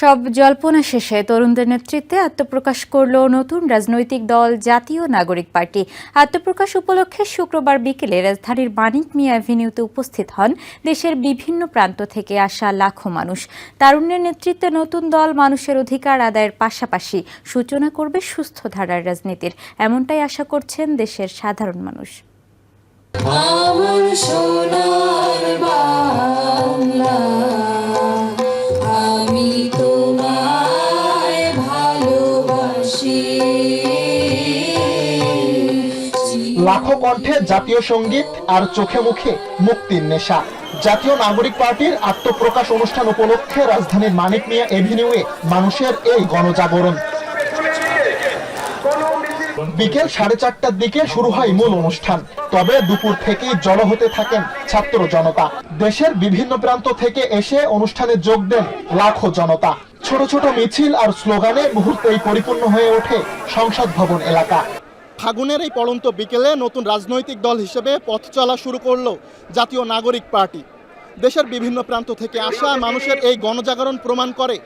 সব জল্পনা শেষে তরুণদের নেতৃত্বে আত্মপ্রকাশ করল নতুন রাজনৈতিক দল, জাতীয় নাগরিক পার্টি। আত্মপ্রকাশ উপলক্ষে শুক্রবার বিকেলে রাজধানীর মানিক মিয়া অ্যাভিনিউতে উপস্থিত হন দেশের বিভিন্ন প্রান্ত থেকে আসা লাখো মানুষ। তারুণ্যের নেতৃত্বে নতুন দল মানুষের অধিকার আদায়ের পাশাপাশি সূচনা করবে সুস্থ ধারার রাজনীতির। এমনটাই আশা করছেন দেশের সাধারণ মানুষ। আমার সোনার লাখো কণ্ঠে জাতীয় সংগীত আর চোখে মুখে মুক্তির নেশা। জাতীয় নাগরিক পার্টির আত্মপ্রকাশ অনুষ্ঠান উপলক্ষে রাজধানীর মানিক মিয়া এভিনিউয়ে মানুষের এই গণজাগরণ। বিকেল সাড়ে চারটার দিকে শুরু হয় মূল অনুষ্ঠান। তবে দুপুর থেকেই জড়ো হতে থাকেন ছাত্র জনতা। দেশের বিভিন্ন প্রান্ত থেকে এসে অনুষ্ঠানে যোগ দেন লাখো জনতা। ছোট ছোট মিছিল আর স্লোগানে মুহূর্তেই পরিপূর্ণ হয়ে ওঠে সংসদ ভবন এলাকা। ফাগুনের এই পড়ন্ত বিকেলে নতুন রাজনৈতিক দল হিসেবে পথ চলা শুরু করল জাতীয় নাগরিক পার্টি। দেশের বিভিন্ন প্রান্ত থেকে আসা মানুষের এই গণজাগরণ প্রমাণ করে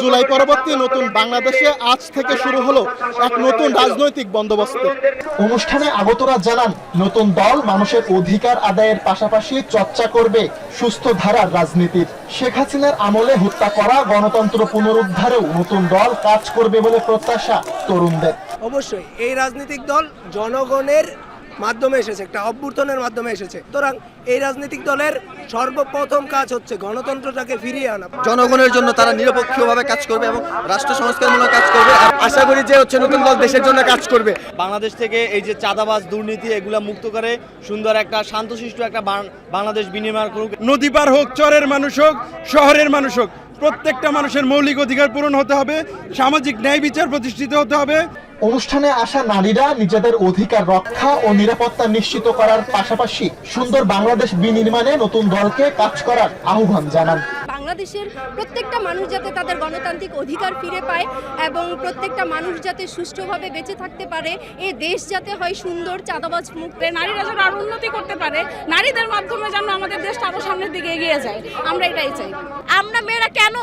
জুলাই পরবর্তী নতুন বাংলাদেশে আজ থেকে শুরু হলো এক নতুন রাজনৈতিক বন্দোবস্ত। অনুষ্ঠানে আগতরা জানান নতুন দল মানুষের অধিকার আদায়ের পাশাপাশি চর্চা করবে সুস্থ ধারার রাজনীতির। শেখ হাসিনার আমলে হত্যা করা গণতন্ত্র পুনরুদ্ধারেও নতুন দল কাজ করবে বলে প্রত্যাশা তরুণদের। অবশ্যই এই রাজনৈতিক দল জনগণের মাধ্যমে এসেছে একটা অভ্যুত্থানের মাধ্যমে এসেছে। সুতরাং এই রাজনৈতিক দলের সর্বপ্রথম কাজ হচ্ছে গণতন্ত্রটাকে ফিরিয়ে আনা। জনগণের জন্য তারা নিরপেক্ষভাবে কাজ করবে এবং রাষ্ট্র সংস্কারমূলক কাজ করবে। আশা করি যে হচ্ছে নতুন দল দেশের জন্য কাজ করবে। বাংলাদেশ থেকে এই যে চাঁদাবাজ দুর্নীতি এগুলা মুক্ত করে সুন্দর একটা শান্তশিষ্ট একটা বাংলাদেশ বিনিময় করুক। নদী পার হোক চরের মানুষ হোক শহরের মানুষ হোক প্রত্যেকটা মানুষের মৌলিক অধিকার পূরণ হতে হবে সামাজিক ন্যায় বিচার প্রতিষ্ঠিত হতে হবে। অনুষ্ঠানে আসা নারীরা নিজেদের অধিকার রক্ষা ও নিরাপত্তা নিশ্চিত করার পাশাপাশি সুন্দর বাংলাদেশ বিনির্মাণে নতুন দলকে কাজ করার আহ্বান জানান। বাংলাদেশের প্রত্যেকটা মানুষ যাতে তাদের গণতান্ত্রিক অধিকার ফিরে পায় এবং প্রত্যেকটা মানুষ যাতে সুষ্ঠুভাবে বেঁচে থাকতে পারে এ দেশ যাতে হয় সুন্দর চাঁদাবাজ মুক্ত। নারীরা যেন আরও উন্নতি করতে পারে নারীদের মাধ্যমে যেন আমাদের দেশটা আরও সামনের দিকে এগিয়ে যায়। আমরা এটাই চাই। আমরা মেয়েরা কেন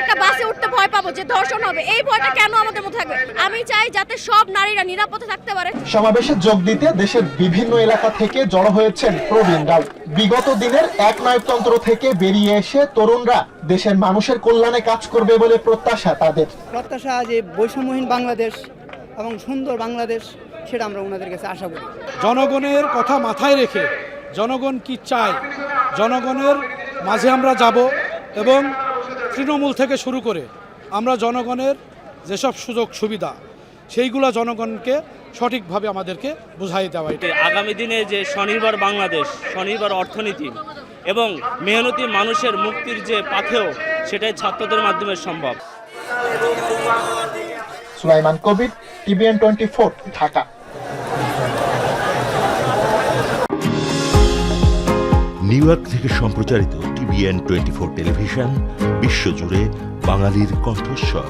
একটা বাসে উঠতে ভয় পাবো যে ধর্ষণ হবে? এই ভয়টা কেন আমাদের মধ্যে থাকবে? আমি চাই যাতে সব নারীরা নিরাপদে থাকতে পারে। সমাবেশে যোগ দিতে দেশের বিভিন্ন এলাকা থেকে জড়ো হয়েছেন প্রবীণরাও বিগত দিনের এক নায়কতন্ত্র থেকে বেরিয়ে এসে তরুণরা দেশের মানুষের কল্যাণে কাজ করবে বলে প্রত্যাশা তাদের। প্রত্যাশা যে বৈষম্যহীন বাংলাদেশ এবং সুন্দর বাংলাদেশ সেটা আমরা ওনাদের কাছে আশা করি। জনগণের কথা মাথায় রেখে জনগণ কি চায় জনগণের মাঝে আমরা যাব এবং তৃণমূল থেকে শুরু করে আমরা জনগণের যেসব সুযোগ সুবিধা সেইগুলো জনগণকে সঠিকভাবে আমাদেরকে বুঝাই দেওয়া। এটা আগামী দিনে যে স্বনির্ভর বাংলাদেশ স্বনির্ভর অর্থনীতি এবং মেহনতি মানুষের মুক্তির যে পাথেও সেটাই ছাত্রদের মাধ্যমে সম্ভব। Sulaiman Kabir TVN twenty four Dhaka. New York থেকে সম্প্রচারিত টিভিএন টোয়েন্টি ফোর টেলিভিশন বিশ্বজুড়ে বাঙালির কণ্ঠস্বর।